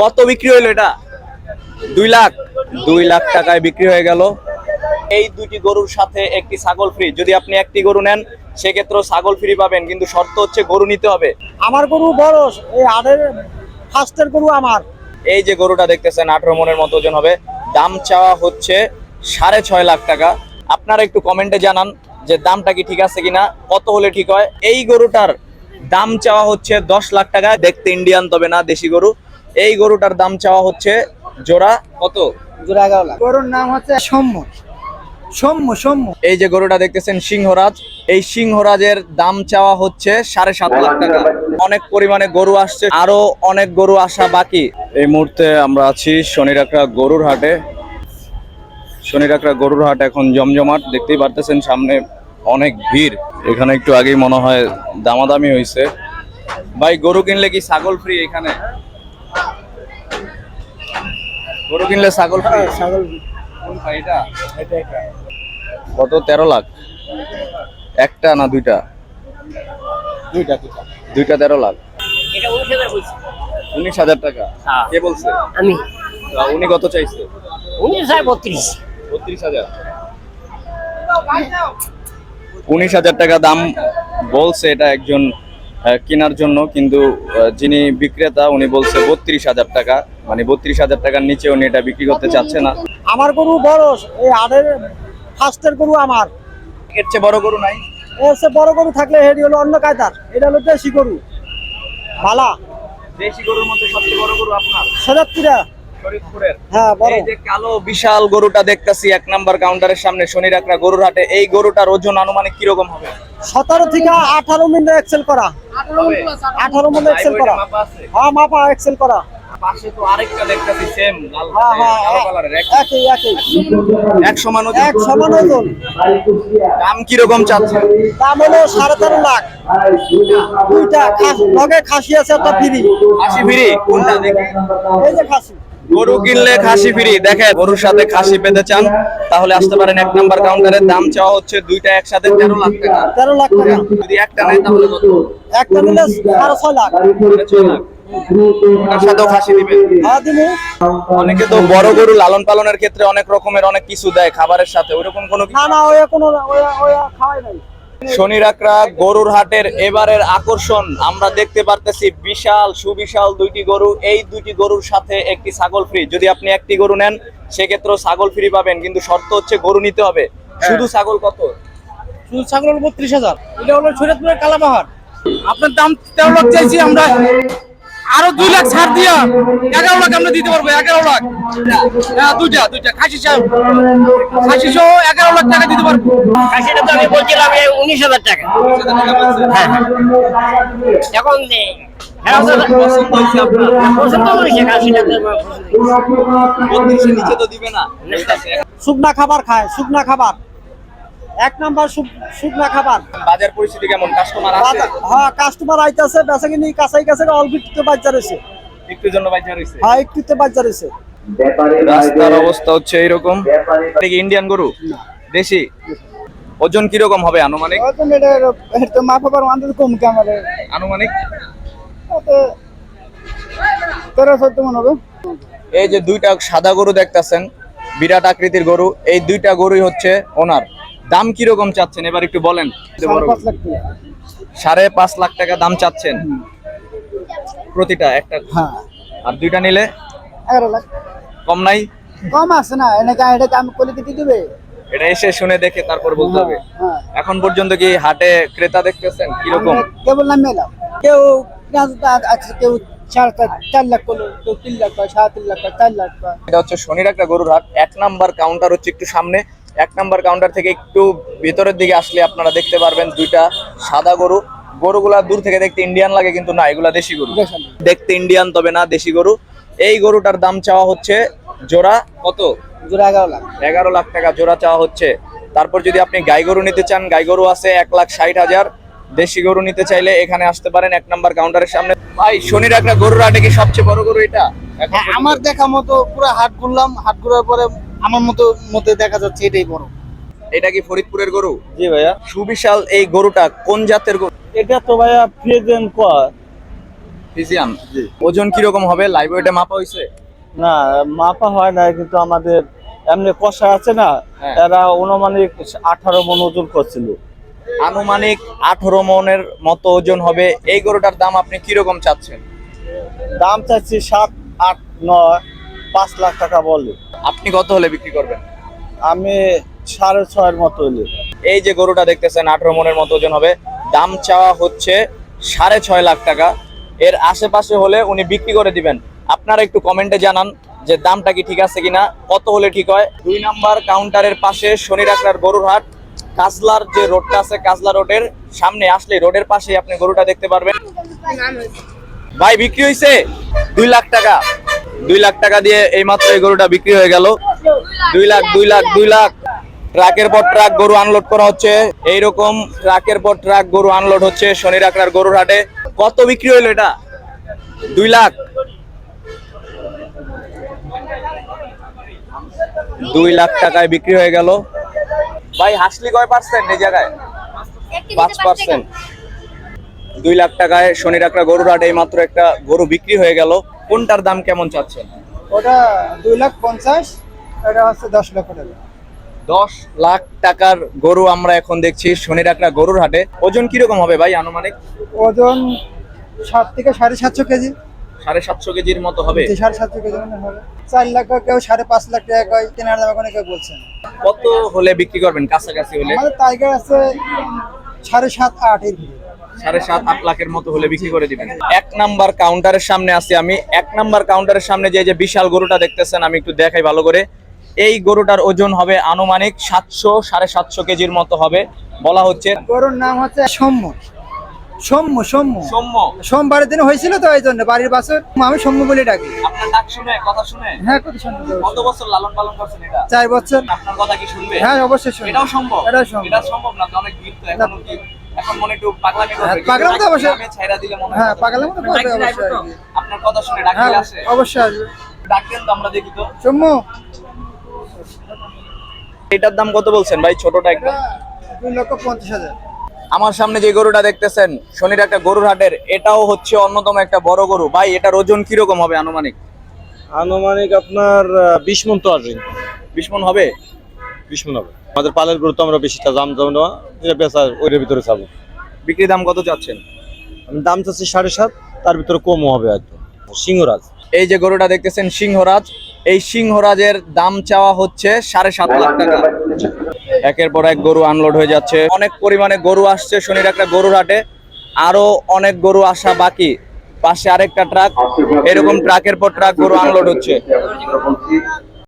কত বিক্রি হইল এটা? দুই লাখ। দুই লাখ টাকায় বিক্রি হয়ে গেল। এই দুটি গরুর সাথে একটি ছাগল ফ্রি যদি আপনি একটি গরু নেন সেক্ষেত্রেও ছাগল ফ্রি পাবেন কিন্তু শর্ত হচ্ছে গরু নিতে হবে। আমার গরু বড় এই আটের ফার্স্টের গরু আমার। এই যে গরুটা দেখতেছেন আঠারো মনের মতো ওজন হবে। দাম চাওয়া হচ্ছে সাড়ে ছয় লাখ টাকা। আপনারা একটু কমেন্টে জানান যে দামটা কি ঠিক আছে কিনা কত হলে ঠিক হয়। এই গরুটার দাম চাওয়া হচ্ছে দশ লাখ টাকা। দেখতে ইন্ডিয়ান তবে না দেশি গরু। এই গরুটার দাম চাওয়া হচ্ছে জোড়া কত? জোড়া এগারো লাখ। গরুর নাম হচ্ছে সৌম্য। সৌম্য সৌম্য। এই যে গরুটা দেখতেছেন সিংহরাজ এই সিংহরাজের দাম চাওয়া হচ্ছে সাড়ে সাত লাখ টাকা। অনেক পরিমাণে গরু আসছে আরও অনেক গরু আসা বাকি। এই মুহূর্তে আমরা আছি শনিরাকড়া গরুর হাটে। শনিরাকড়া গরুর হাট এখন জমজমাট দেখতেই পারতেছেন সামনে অনেক ভিড়। এখানে একটু আগেই মনে হয় দামাদামি হয়েছে ভাই গরু কিনলে কি ছাগল ফ্রি এখানে? গরু কিনলে ছাগল ছাগল কোনটা কত? তেরো লাখ। একটা না দুইটা? দুইটা তেরো লাখ। উনিশ হাজার টাকা। হ্যাঁ। কে বলছে? আমি। উনি কত চাইছে? উনিশ হাজার বত্রিশ। বত্রিশ হাজার। উনিশ হাজার টাকা দাম বলছে এটা একজন কেনার জন্য কিন্তু যিনি বিক্রেতা উনি বলছে বত্রিশ হাজার টাকা। মানে বত্রিশ হাজার টাকার নিচে উনি এটা বিক্রি করতে চাচ্ছে না। আমার গরু বড় এই হাটের ফার্স্টের গরু আমার। এর চেয়ে বড় গরু নাই? এসে বড় গরু থাকলে হেডি হলো অন্য কায়দার। এটা হলো দেশি গরু। ভালা দেশি গরুর মধ্যে সবচেয়ে বড় গরু আপনার? বড় এই যে কালো বিশাল গরুটা দেখতাছি এক নাম্বার কাউন্টারের সামনে শনি রাখরা গরুর হাটে এই গরুটার ওজন আনুমানিক কীরকম হবে? সতেরো থেকে আঠারো মিনিট এক্সেল করা। আঠারো মিনিট এক্সেল করা। হ্যাঁ মাপা এক্সেল করা। পাশে তো আরেকটা দেখতাছি সেম লাল হ্যাঁ হ্যাঁ কালো কালারের একই একই। এক সমান ওজন? এক সমান ওজন। দাম হলো সাড়ে তেরো লাখ। দুইটা খাস- লগে খাসি আছে একটা ফ্রি। খাসি ফিরি? কোনটা? দেখি এই যে খাসি। গরু কিনলে খাসি ফিরি। দেখেন গরুর সাথে খাসি পেতে চান তাহলে আসতে পারেন এক নাম্বার কাউন্টারের দাম চাওয়া হচ্ছে দুইটা একসাথে তেরো লাখ টাকা। তেরো লাখ টাকা। যদি একটা নেয় তাহলে কত? একটা নিলে সাড়ে ছয় লাখ। ছয় লাখ হ্যাঁ দিবো। অনেকে তো বড় গরু লালন পালনের ক্ষেত্রে অনেক রকমের অনেক কিছু দেয় খাবারের সাথে। ওরকম কোনো না না খাওয়াই নাই। শনি রাকরা গরুর হাটের এবারের আকর্ষণ আমরা দেখতে পারতেছি বিশাল সুবিশাল দুইটি গরু। এই দুইটি গরুর সাথে একটি ছাগল ফ্রি যদি আপনি একটি গরু নেন সেক্ষেত্রেও ছাগল ফ্রি পাবেন কিন্তু শর্ত হচ্ছে গরু নিতে হবে। শুধু ছাগল কত? শুধু ছাগল হলো বত্রিশ হাজার। এটা হলো শরীয়তপুরের কালাবাহার আপনার দাম তেরো লাখ চাইছি আমরা আরও দুই লাখ ছাড় দিয়া এগারো লাখ আমরা দিতে পারব এগারো লাখ। হ্যাঁ দুইটা দুইটা। খাসি খাসি সহ এগারো লাখ টাকা দিতে পারব। খাসিটা তো আমি বলছিলাম এই উনিশ হাজার টাকা। হ্যাঁ এখন হ্যাঁ, ওটা- পছন্দ হয়েছে আপনার। পছন্দ করেছে খাসিটা তো আমার পছন্দ হয়েছে। বত্রিশের নিচে তো দিবে না। শুকনা খাবার খায় শুকনা খাবার। এক নাম্বার শুকনা খাবার। বাজার পরিস্থিতি কেমন? কাস্টমার আছে? হ্যাঁ কাস্টমার আইতাছে বেচা কিনি কাছাই কাছে অল্প একটু বাচ্চা রয়েছে একটু জন্য বাজার রয়েছে হ্যাঁ একটুতে বাচ্চা রয়েছে রাস্তার অবস্থা হচ্ছে এইরকম। ইন্ডিয়ান গরু? দেশি? ওজন কীরকম হবে আনুমানিক? ওজন এটা এটা তো মাপা পারো আন্দাজ কম কে আমার আনুমানিক তেরো চোদ্দ মন হবে। এই যে দুইটা সাদা গরু দেখতাছেন বিরাট আকৃতির গরু এই দুইটা গরুই হচ্ছে ওনার দাম কীরকম চাচ্ছেন? এবার একটু বলেন। সাড়ে পাঁচ লাখ টাকা। সাড়ে পাঁচ লাখ টাকা দাম চাচ্ছেন? প্রতিটা একটা? হ্যাঁ। আর দুইটা নিলে? এগারো লাখ। কম নাই? কম আছে না এনেকে এটা আমি দিয়ে দিবে। এটা এসে শুনে দেখে তারপর বলতে হবে। হ্যাঁ এখন পর্যন্ত কি হাটে ক্রেতা দেখতেছেন কীরকম? কেবল নাম মেলাম কেউ আছে কেউ চার চার লাখ করল কেউ তিন লাখ কয় সাড়ে তিন লাখ কয় চার লাখ কয়। এটা হচ্ছে শনির একটা গরুর হাট। এক নাম্বার কাউন্টার হচ্ছে একটু সামনে। এক নাম্বার কাউন্টার থেকে একটু ভিতরের দিকে আসলে আপনারা দেখতে পারবেন দুইটা সাদা গরু। গরুগুলা দূর থেকে দেখতে ইন্ডিয়ান লাগে কিন্তু না এগুলা দেশি গরু। দেখতে ইন্ডিয়ান তবে না দেশি গরু। এই গরুটার দাম চাওয়া হচ্ছে জোড়া কত? জোড়া এগারো লাখ। এগারো লাখ টাকা জোড়া চাওয়া হচ্ছে। তারপর যদি আপনি গাই গরু নিতে চান গাই গরু আছে এক লাখ ষাট হাজার। দেশি গরু নিতে চাইলে এখানে আসতে পারেন এক নাম্বার কাউন্টারের সামনে। ভাই শনির একটা গরুর হাটে কি সবচেয়ে বড় গরু এটা? হ্যাঁ, আমার দেখা মতো পুরো হাট ঘুরলাম। হাট ঘুরার পরে আমার মতো মতে দেখা যাচ্ছে এটাই বড়। এটা কি ফরিদপুরের গরু? জি ভাইয়া। সুবিশাল এই গরুটা কোন জাতের গরু? এটা তো ভাইয়া প্রেজেন্ট কর ফিজিয়ান জি। ওজন কীরকম হবে? লাইভ ওয়েটে মাপা হয়েছে না মাপা হয় না কিন্তু আমাদের এমনি কষা আছে না হ্যাঁ। এরা অনুমানিক আঠারো মন ওজন করছিল। আনুমানিক আঠারো মনের মতো ওজন হবে। এই গরুটার দাম আপনি কীরকম চাচ্ছেন? দাম চাচ্ছি সাত আট নয়। পাঁচ লাখ টাকা বলে। আপনি কত হলে বিক্রি করবেন? আমি সাড়ে ছয়ের মতো হলে। এই যে গরুটা দেখতেছেন আঠারো মনের মতো ওজন হবে। দাম চাওয়া হচ্ছে সাড়ে ছয় লাখ টাকা। এর আশেপাশে হলে উনি বিক্রি করে দিবেন। আপনারা একটু কমেন্টে জানান যে দামটা কি ঠিক আছে কিনা কত হলে ঠিক হয়। দুই নাম্বার কাউন্টারের পাশে শনি রাখলার গরুর হাট। কাজলার যে রোডটা আছে কাজলা রোডের সামনে আসলে রোডের পাশে আপনি গরুটা দেখতে পারবেন। ভাই বিক্রি হয়েছে দুই লাখ টাকা। দুই লাখ টাকা দিয়ে এই মাত্র এই গরুটা বিক্রি হয়ে গেল। দুই লাখ দুই লাখ দুই লাখ। ট্রাকের পর ট্রাক গরু আনলোড করা হচ্ছে। এইরকম ট্রাকের পর ট্রাক গরু আনলোড হচ্ছে শনি রাখলার গরুর হাটে। কত বিক্রি হইল এটা? দুই লাখ। দুই লাখ টাকায় বিক্রি হয়ে গেল। ভাই, হাসলি কয় পার্সেন্ট এই জায়গায়? পাঁচ পার্সেন্ট দুই লাখ টাকায় শনি রাখরা গরুর হাটে এই মাত্র একটা গরু বিক্রি হয়ে গেল। কোনটার দাম কেমন চাচ্ছেন? ওটা দুই লাখ পঞ্চাশ এটা হচ্ছে দশ লক্ষ টাকা। দশ লাখ টাকার গরু আমরা এখন দেখছি শনি রাখরা গরুর হাটে। ওজন কীরকম হবে ভাই আনুমানিক? ওজন সাত থেকে সাড়ে সাতশো কেজি। সাড়ে সাতশো কেজির মতো হবে। সাড়ে সাতশো কেজি হবে। চার লাখ কেউ সাড়ে পাঁচ লাখ টাকা কয় কেনার দাম এখন কেউ বলছেন কত হলে বিক্রি করবেন? কাছাকাছি হলে? আমাদের টাইগার আছে সাড়ে সাত আট এর ভিতরে। সাড়ে সাত আট লাখের মতো হলে বিক্রি করে দিবেন। এক নাম্বার কাউন্টারের সামনে আছি আমি। এক নাম্বার কাউন্টারের সামনে যে যে বিশাল গরুটা দেখতেছেন আমি একটু দেখাই ভালো করে। এই গরুটার ওজন হবে আনুমানিক সাতশো সাড়ে সাতশো কেজির মতো হবে। বলা হচ্ছে গরুর নাম হচ্ছে সৌম্য। সৌম্য সৌম্য। সৌম্য। সোমবারের দিন হয়েছিল তো এই জন্য বাড়ির বাসর আমি সৌম্য বলে ডাকি। আপনার ডাক শুনে কথা শুনে? হ্যাঁ কত সৌম্য কত বছর লালন পালন করছেন এটা? চার বছর। আপনার কথা কি শুনবে? হ্যাঁ অবশ্যই এটাও সম্ভব? এটাও সম্ভব। এটা সম্ভব না? অনেক এখনও এখন মনে একটু পাগলামি করবে হ্যাঁ, পাগলামি তো অবশ্যই। আমি ছাইরা দিলে মনে হ্যাঁ মতো শুনবে। করবে অবশ্যই। আপনার কথা শুনে ডাক হ্যাঁ আসে। অবশ্যই আসবে। ডাকেন তো আমরা দেখি তো। এটার দাম কত বলছেন ভাই ছোটটা একদম দুই লক্ষ পঞ্চাশ হাজার। আমার সামনে যে গরুটা দেখতেছেন শনির একটা গরুর হাটের এটাও হচ্ছে অন্যতম একটা বড় গরু। ভাই এটার ওজন কীরকম হবে আনুমানিক? আনুমানিক আপনার বিশ মন তো আসবে। বিশ মন হবে? বিশ হবে আমাদের পালের গরু তো আমরা বেশিটা দাম দাম না যেটা বেচা ওইটার ভিতরে চাবো। বিক্রি দাম কত চাচ্ছেন? আমি দাম চাচ্ছি সাড়ে সাত তার ভিতরে কমও হবে হয়তো সিংহরাজ। এই যে গরুটা দেখতেছেন সিংহরাজ এই সিংহরাজের দাম চাওয়া হচ্ছে সাড়ে সাত লাখ টাকা। একের পর এক গরু আনলোড হয়ে যাচ্ছে। অনেক পরিমাণে গরু আসছে শনির একটা গরুর হাটে। আরও অনেক গরু আসা বাকি। পাশে আরেকটা ট্রাক এরকম ট্রাকের পর ট্রাক গরু আনলোড হচ্ছে।